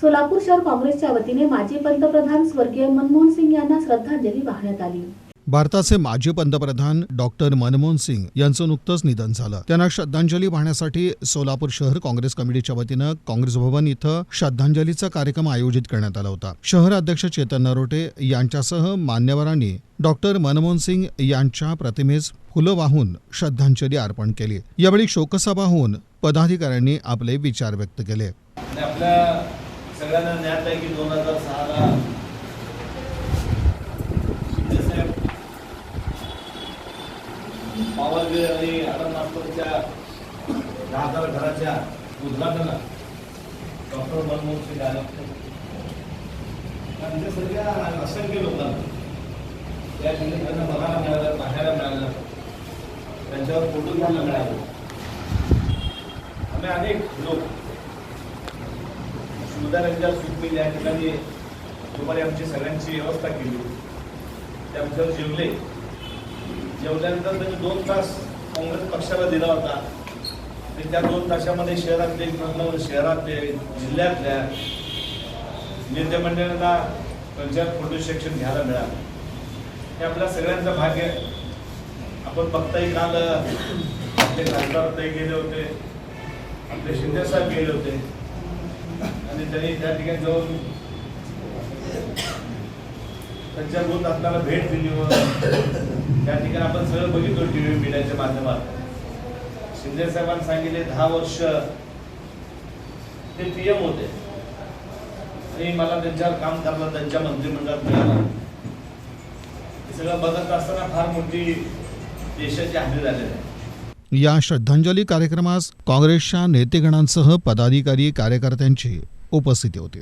सोलापूर शहर काँग्रेसच्या वतीने माजी पंतप्रधान स्वर्गीय मनमोहन सिंग यांना श्रद्धांजली वाहण्यात आली. भारताचे माजी पंतप्रधान डॉक्टर मनमोहन सिंग यांचं नुकतंच निधन झालं. त्यांना श्रद्धांजली वाहण्यासाठी सोलापूर शहर काँग्रेस कमिटीच्या वतीनं काँग्रेस भवन इथं श्रद्धांजलीचा कार्यक्रम आयोजित करण्यात आला होता. शहर अध्यक्ष चेतन नरोटे यांच्यासह मान्यवरांनी डॉक्टर मनमोहन सिंग यांच्या प्रतिमेस फुलं वाहून श्रद्धांजली अर्पण केली. यावेळी शोकसभा होऊन पदाधिकाऱ्यांनी आपले विचार व्यक्त केले. आणि आपल्या सगळ्यांना ज्ञात आहे की दोन हजार सहाला. शिंदेसाहेब पावरगे आणि आनंद नागपूरच्या हजार घराच्या उद्घाटनाला डॉक्टर मनमोहन सिंग आले होते. आणि ते सगळ्या असंख्य लोकांना त्या ठिकाणी त्यांना बघायला मिळालं पाहायला मिळालं त्यांच्यावर फोटो घ्यायला मिळालं. आम्ही अनेक लोक सुधारांच्या सुखमिल या ठिकाणी दुपारी आमची सगळ्यांची व्यवस्था केली. ते आमच्यावर जेवले. जेवल्यानंतर त्यांनी दोन तास काँग्रेस पक्षाला दिला होता. आणि त्या दोन तासामध्ये शहरातले किंवा शहरातले जिल्ह्यातल्या नेते मंडळांना पंचायत फोटो सेक्शन घ्यायला मिळालं. हे आपल्या सगळ्यांचं भाग्य आहे. आपण बघताही काल आपले खासदार ते गेले होते. आपले शिंदे साहेब गेले होते. आणि त्यांनी त्या ठिकाणी जाऊन त्यांच्या बूथ आपल्याला भेट दिली व त्या ठिकाणी आपण सगळं बघितलो टी व्ही मीडियाच्या माध्यमात शिंदे साहेबांनी सांगितले दहा वर्ष ते पी एम होते. आणि मला त्यांच्यावर काम करायला त्यांच्या मंत्रिमंडळात मिळालं. हे सगळं बघत असताना फार मोठी देशाची हानी झालेली आहे. या श्रद्धांजली कार्यक्रमास काँग्रेसच्या नेतेगणांसह पदाधिकारी कार्यकर्त्यांची उपस्थिती होती.